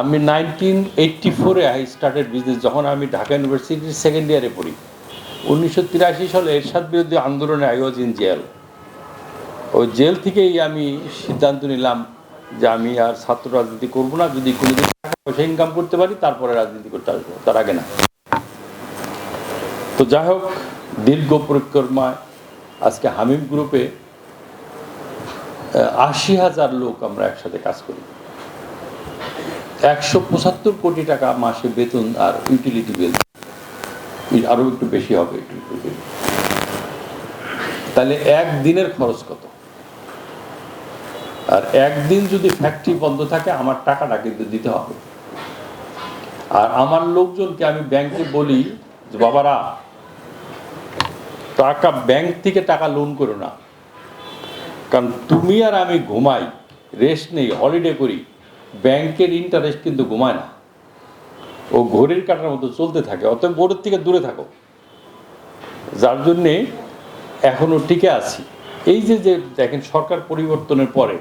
আমি nineteen eighty ফোরে I started business যখন আমি ঢাকা ইউনিভার্সিটির সেকেন্ড ইয়ারে পড়ি। উনিশশো তিরাশি সালে এরশাদ বিরোধী আন্দোলনে আই ওয়াজ ইন জেল ওই জেল থেকেই আমি সিদ্ধান্ত নিলাম যে আমি আর ছাত্র রাজনীতি করব না, যদি কোনোদিন টাকা পয়সা ইনকাম করতে পারি, তারপরে রাজনীতি করতে আসব, তার আগে না। তো যাই হোক, দীর্ঘ পরিক্রমায় আজকে হামিম গ্রুপে আশি হাজার লোক আমরা একসাথে কাজ করি। একশো পঁচাত্তর কোটি টাকা মাসে বেতন আর ইউটিলিটি বিল আরও একটু বেশি হবে। তাহলে একদিনের খরচ কত? আর একদিন যদি ফ্যাক্টরি বন্ধ থাকে, আমার টাকাটা কিন্তু দিতে হবে। আর আমার লোকজনকে আমি ব্যাংকে বলি যে, বাবারা, টাকা ব্যাংক থেকে টাকা লোন করো না। কারণ তুমি আর আমি ঘুমাই রেস্ট নেই হলিডে করি। ব্যাংকের ইন্টারেস্ট কিন্তু ঘুমায় না। ও ঘড়ির কাটার মতো চলতে থাকে, অতএব বোর্ডের থেকে দূরে থাকো। যার জন্যে এখনও টিকে আছি। এই যে যে দেখেন সরকার পরিবর্তনের পরে,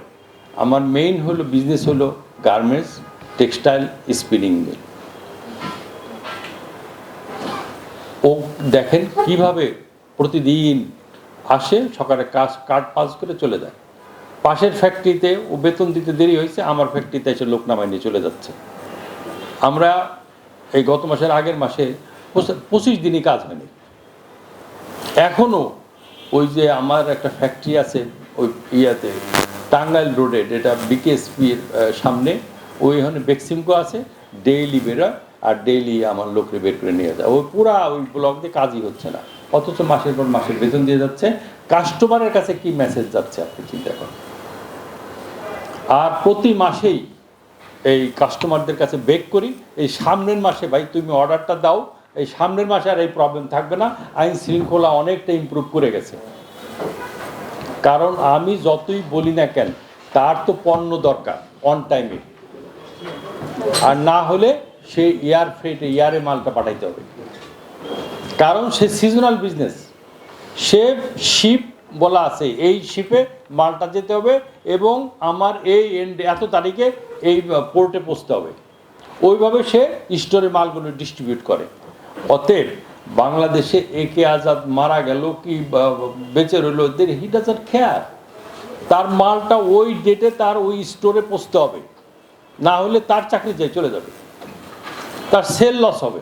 আমার মেইন হলো বিজনেস হলো গার্মেন্টস টেক্সটাইল স্পিনিং মিল ও দেখেন কীভাবে প্রতিদিন আসে, সকালে কাজ কার্ড পাস করে চলে যায়। পাশের ফ্যাক্টরিতে ও বেতন দিতে দেরি হয়েছে, আমার ফ্যাক্টরিতে এসে লোক নামায় নিয়ে চলে যাচ্ছে। আমরা এই গত মাসের আগের মাসে পঁচিশ দিনই কাজ হয়নি। এখনও ওই যে আমার একটা ফ্যাক্টরি আছে, ওই ইয়াতে, টাঙ্গাইল রোডে, যেটা বিকেএসপির সামনে, ওই ওইখানে বেক্সিমকো আছে ডেইলি বেরোয় আর ডেইলি আমার লোকরে বের করে নিয়ে যায়। ওই পুরা ওই ব্লক দিয়ে কাজই হচ্ছে না। অথচ মাসের পর মাসের বেতন দিয়ে যাচ্ছে। কাস্টমারের কাছে কি মেসেজ যাচ্ছে, আপনি চিন্তা করেন। আর প্রতি মাসেই এই কাস্টমারদের কাছে বেক করি, এই সামনের মাসে ভাই তুমি অর্ডারটা দাও, এই সামনের মাসে আর এই প্রবলেম থাকবে না, আইন শৃঙ্খলা অনেকটা ইমপ্রুভ করে গেছে। কারণ আমি যতই বলি না কেন, তার তো পণ্য দরকার অন টাইমে আর না হলে সে এয়ার ফ্রেটে এয়ারে মালটা পাঠাইতে হবে। কারণ সে সিজনাল বিজনেস সে শিপ বলা আছে, এই শিপে মালটা যেতে হবে এবং আমার এই এন্ড এত তারিখে এই পোর্টে পৌঁছতে হবে। ওইভাবে সে স্টোরে মালগুলো ডিস্ট্রিবিউট করে। অতএব বাংলাদেশে একে আজাদ মারা গেল কি বেঁচে রইল হি ডাজন্ট খেয়ার তার মালটা ওই ডেটে তার ওই স্টোরে পৌঁছতে হবে। না হলে তার চাকরি যায় চলে যাবে। তার সেল লস হবে।